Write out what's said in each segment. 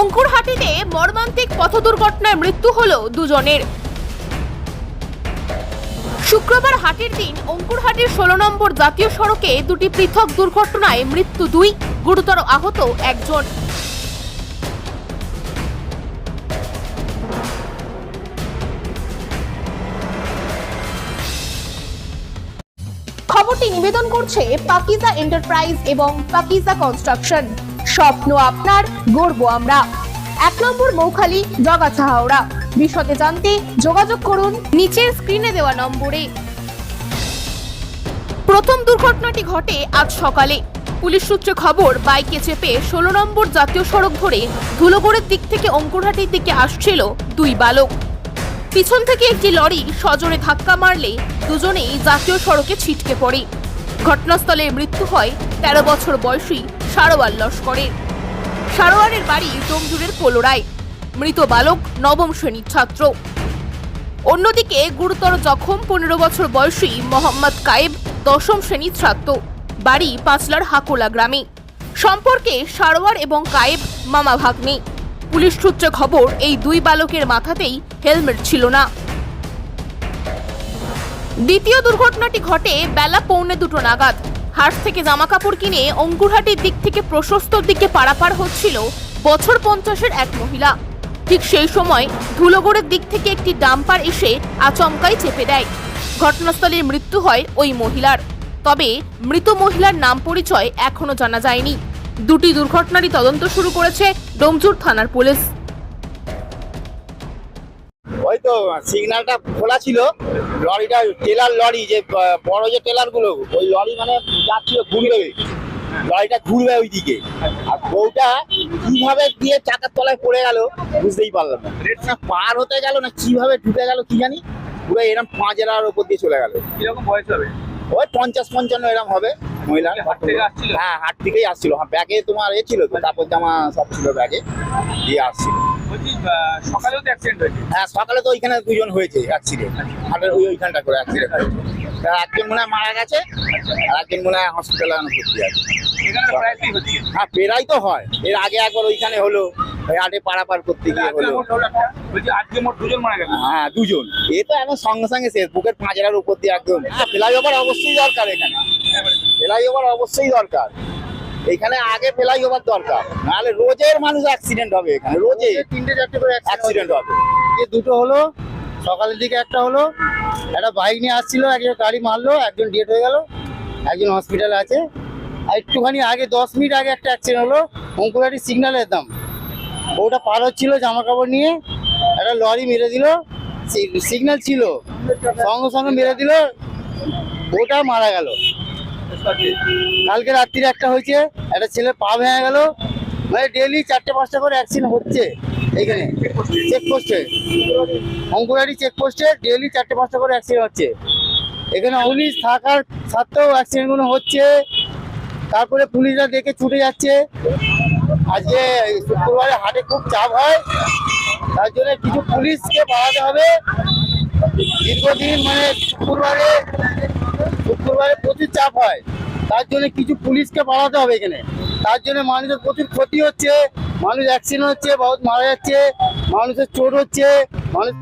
অঙ্কুরহাটিতে মর্মান্তিক পথ দুর্ঘটনায় মৃত্যু হল দুজনের। শুক্রবার হাটের দিন অঙ্কুরহাটির ষোলো নম্বর জাতীয় সড়কে দুটি পৃথক দুর্ঘটনায় মৃত্যু দুই, গুরুতর আহত একজন। খবরটি নিবেদন করছে পাকিজা এন্টারপ্রাইজ এবং পাকিজা কনস্ট্রাকশন। স্বপ্ন আপনার গর্ব আমরা। এক নম্বর মৌখালি জগাছা হাওড়া বিশদে জানতে যোগাযোগ করুন নিচের স্ক্রিনে দেওয়া নম্বরে। প্রথম দুর্ঘটনাটি ঘটে আজ সকালে। পুলিশ সূত্রে খবর, বাইকে চেপে ষোলো নম্বর জাতীয় সড়ক ধরে ধুলোগড়ের দিক থেকে অঙ্কুরহাটির দিকে আসছিল দুই বালক। পিছন থেকে একটি লরি সজোরে ধাক্কা মারলে দুজনেই জাতীয় সড়কে ছিটকে পড়ে। ঘটনাস্থলে মৃত্যু হয় তেরো বছর বয়সী সারোয়ার লস্করের সারোয়ারের বাড়ি ডোমজুরের কোলোরায়। মৃত বালক নবম শ্রেণির ছাত্র। অন্যদিকে গুরুতর জখম পনেরো বছর বয়সী মোহাম্মদ কায়েব দশম শ্রেণির ছাত্র। বাড়ি পাঁচলার হাকোলা গ্রামে। সম্পর্কে সারোয়ার এবং কায়েব মামা ভাগ্নে। পুলিশ সূত্রে খবর, এই দুই বালকের মাথাতেই হেলমেট ছিল না। দ্বিতীয় দুর্ঘটনাটি ঘটে বেলা পৌনে দুটো নাগাদ। হাট থেকে জামা কাপড় কিনে অঙ্কুরহাটির দিক থেকে প্রশস্তর দিকে পারাপার হচ্ছিল বছর পঞ্চাশের এক মহিলা। ঠিক সেই সময় ধুলোগড়ের দিক থেকে একটি ডাম্পার এসে আচমকাই চেপে দেয়। ঘটনাস্থলে মৃত্যু হয় ওই মহিলার। তবে মৃত মহিলার নাম পরিচয় এখনও জানা যায়নি। দুটি দুর্ঘটনারই তদন্ত শুরু করেছে ডোমজুর থানার পুলিশ। ওই তো সিগন্যালটা খোলা ছিল। লরিটা টেলার লরি যে বড় যে টেলারগুলো ওই লরি মানে যাচ্ছিল ঘুরবে লরিটা ঘুরবে ওই দিকে আর বউটা কীভাবে দিয়ে চাকার তলায় পড়ে গেল বুঝতেই পারলাম না। পার হতে গেল না কীভাবে ঢুকে গেল কি জানি? পুরো এরকম পাঁচ এলার ওপর দিয়ে চলে গেল। কীরকম বয়স হবে? ওই পঞ্চাশ পঞ্চান্ন এরকম হবে মহিলা? হ্যাঁ হাট থেকেই আসছিল। হ্যাঁ ব্যাগে তোমার এ ছিল তো কাপড় জামা সব ছিল ব্যাগে। দিয়ে আসছিল। সকালেও তো অ্যাক্সিডেন্ট হয়েছে। হ্যাঁ সকালে তো ওইখানে দুজন হয়েছে অ্যাক্সিডেন্ট হাটের ওই ওইখানটা করে অ্যাক্সিডেন্ট হয়েছে। একজন মনে হয় মারা গেছে আর একজন মনে হয় হসপিটালে ভর্তি আছে। হ্যাঁ পেরাই তো হয়। এর আগে একবার ওইখানে হলো হাটে পারাপার করতে গিয়ে হলো। হ্যাঁ দুজন। এ তো এখন সঙ্গে সঙ্গে শেষ বুকের উপর দিয়ে একদম। হ্যাঁ অবশ্যই দরকার এখানে। ওভার অবশ্যই দরকার। এখানে আগে ফেলাই ওভার দরকার। নাহলে রোজের মানুষ অ্যাক্সিডেন্ট হবে এখানে রোজে তিনটে চারটে করে অ্যাক্সিডেন্ট হবে। যে দুটো হলো সকালের দিকে একটা হলো একটা বাইক নিয়ে আসছিল একজন গাড়ি মারলো একজন ডেট হয়ে গেল একজন হসপিটালে আছে। আর একটুখানি আগে দশ মিনিট আগে একটা অ্যাক্সিডেন্ট হলো অঙ্কুরাটি সিগন্যালের দাম। ওটা পার হচ্ছিল জামা কাপড় নিয়ে একটা লরি মেরে দিল সিগন্যাল ছিল সঙ্গে সঙ্গে মেরে দিল ওটা মারা গেল। কালকে রাত্রিরে একটা হয়েছে, একটা ছেলে পা ভেঙে গেল মানে ডেলি চারটে, পাঁচটা করে অ্যাক্সিডেন্ট হচ্ছে এইখানে চেকপোস্টে অঙ্কুরারি চেকপোস্টে ডেলি চারটে, পাঁচটা করে অ্যাক্সিডেন্ট হচ্ছে। এখানে পুলিশ থাকার সত্ত্বেও অ্যাক্সিডেন্টগুলো হচ্ছে। তারপরে পুলিশরা দেখে ছুটে যাচ্ছে। আজকে শুক্রবারে হাটে খুব চাপ হয়। তার জন্য কিছু পুলিশকে বাড়াতে হবে। দীর্ঘদিন মানে শুক্রবারে শুক্রবারে প্রচুর চাপ হয়। তার জন্য কিছু পুলিশকে বাড়াতে হবে এখানে। তার জন্য মানুষের প্রচুর ক্ষতি হচ্ছে, মানুষ অ্যাক্সিডেন্ট হচ্ছে, বহুত মারা যাচ্ছে, মানুষের চোট হচ্ছে, মানুষ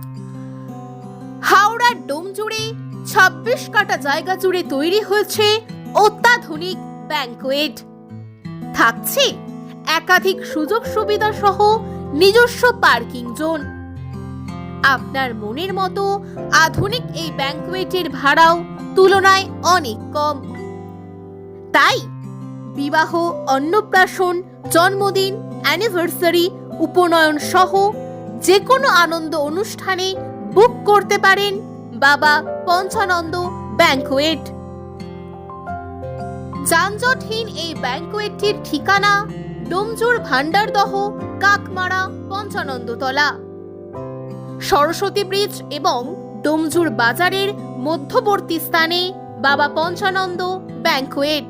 হাওড়ার ডোম জুড়ে ছাব্বিশ কাটা জায়গা জুড়ে তৈরি হয়েছে অত্যাধুনিক ব্যাংকুয়েট। থাকছে একাধিক সুযোগ সুবিধা সহ নিজস্ব পার্কিং জোন। আপনার মনের মতো আধুনিক এই ব্যাংকোয়েটের ভাড়াও তুলনায় অনেক কম। তাই বিবাহ, অন্নপ্রাশন, জন্মদিন অ্যানিভার্সারি উপনয়ন সহ যে কোনো আনন্দ অনুষ্ঠানে বুক করতে পারেন বাবা পঞ্চানন্দ ব্যাংকুয়েট। যানজটহীন এই ব্যাংকুয়েটটির ঠিকানা ডোমজুর ভান্ডারদহ কাকমারা, পঞ্চানন্দতলা। সরস্বতী ব্রিজ এবং ডোমজুর বাজারের মধ্যবর্তী স্থানে বাবা পঞ্চানন্দ ব্যাংকোয়েট।